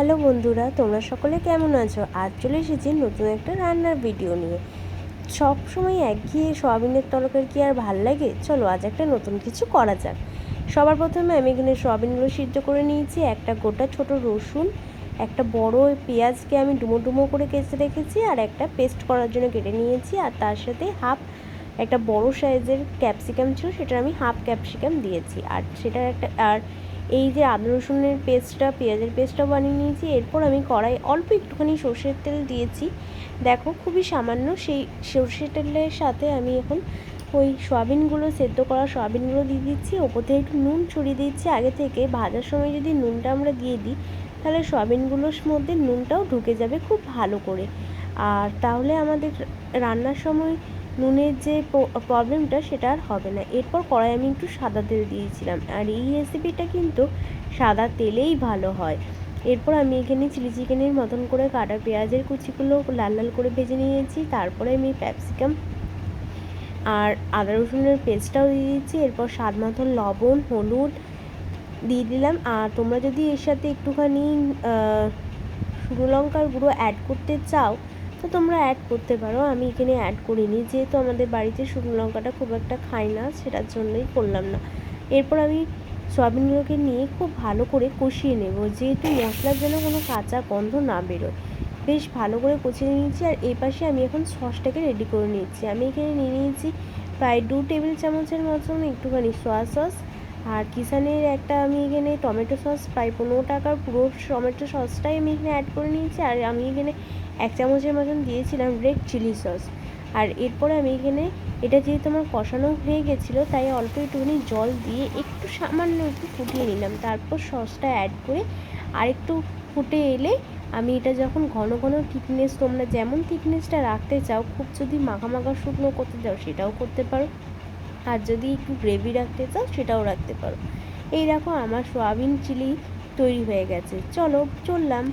Hello বন্ধুরা, তোমরা সকলে কেমন আছো? আজ চলে এসেছি নতুন একটা রান্নার ভিডিও নিয়ে। সব সময় একঘেয়ে সয়াবিনের তরকারি কি আর ভালো লাগে? চলো আজ একটা নতুন কিছু করা যাক। সবার প্রথমে আমি এখানে সয়াবিনগুলো সিদ্ধ করে নিয়েছি, একটা গোটা ছোট রসুন, একটা বড় পেঁয়াজকে আমি ডুমো ডুমো করে কেচে রেখেছি, আর একটা পেস্ট করার জন্য কেটে নিয়েছি, আর তার সাথে হাফ একটা বড় সাইজের ক্যাপসিকাম ছিল সেটা আমি হাফ ক্যাপসিকাম দিয়েছি। আর সেটার একটা, আর এই যে আদা রসুনের পেস্টটা, পেঁয়াজের পেস্টটা বানিয়ে নিয়েছি, এরপর আমি কড়াই অল্প একটুখানি সর্ষের তেল দিয়েছি। দেখো, খুবই সামান্য সেই সর্ষের তেলের সাথে আমি এখন ওই সয়াবিনগুলো সেদ্ধ করা সয়াবিনগুলো দিয়ে দিচ্ছি। ওপর থেকে একটু নুন ছড়িয়ে দিচ্ছি। আগে থেকে ভাজার সময় যদি নুনটা আমরা দিয়ে দিই, তাহলে সয়াবিনগুলোর মধ্যে নুনটাও ঢুকে যাবে খুব ভালো করে। আর তাহলে আমাদের রান্নার সময় নুনের যে প্রবলেমটা সেটা আর হবে না। এরপর কড়াই আমি একটু সাদা তেল দিয়েছিলাম। আর এই রেসিপিটা কিন্তু সাদা তেলেই ভালো হয়। এরপর আমি এখানে চিলি চিকেনের মতন করে কাটা পেঁয়াজের কুচিগুলো লাল লাল করে ভেজে নিয়েছি। তারপরে আমি ক্যাপসিকাম আর আদা রসুনের পেস্টটাও দিয়ে দিচ্ছি এরপর স্বাদ মতন লবণ, হলুদ দিয়ে দিলাম। আর তোমরা যদি এর সাথে একটুখানি শুকনো লঙ্কার গুঁড়ো অ্যাড করতে চাও তো তোমরা অ্যাড করতে পারো। আমি এখানে অ্যাড করিনি। যেহেতু আমাদের বাড়িতে শুকনো লঙ্কাটা খুব একটা খাই না, সেটার জন্যই করলাম না। এরপর আমি সয়াবিনগুলোকে নিয়ে খুব ভালো করে কষিয়ে নেব। যেহেতু মশলার জন্য কোনো কাঁচা গন্ধ না বেরোয়, বেশ ভালো করে কষিয়ে নিয়েছি। আর এই পাশে আমি এখন সসটাকে রেডি করে নিয়েছি আমি এখানে নিয়ে নিয়েছি প্রায় দু টেবিল চামচের মতন একটুখানি সোয়া সস আর কিষানের একটা আমি এখানে টমেটো সস প্রায় পনেরো টাকার পুরো টমেটো সসটাই আমি এখানে অ্যাড করে নিয়েছি। আর আমি এখানে এক চামচের মতন দিয়েছিলাম রেড চিলি সস আর এরপরে আমি এখানে, এটা যেহেতু আমার কষানো হয়ে গেছিল, তাই অল্প একটুখানি জল দিয়ে একটু সামান্য একটু ফুটিয়ে নিলাম। তারপর সসটা অ্যাড করে আর একটু ফুটে এলে আমি এটা যখন ঘন ঘন থিকনেস তোমরা যেমন থিকনেসটা রাখতে চাও, খুব যদি মাখা মাখা শুকনো করতে চাও, সেটাও করতে পারো। আর যদি একটু গ্রেভি রাখতে চাও, সেটাও রাখতে পারো। এই দেখো, আমার সোয়াবিন চিলি তৈরি হয়ে গেছে। চলো, চললাম।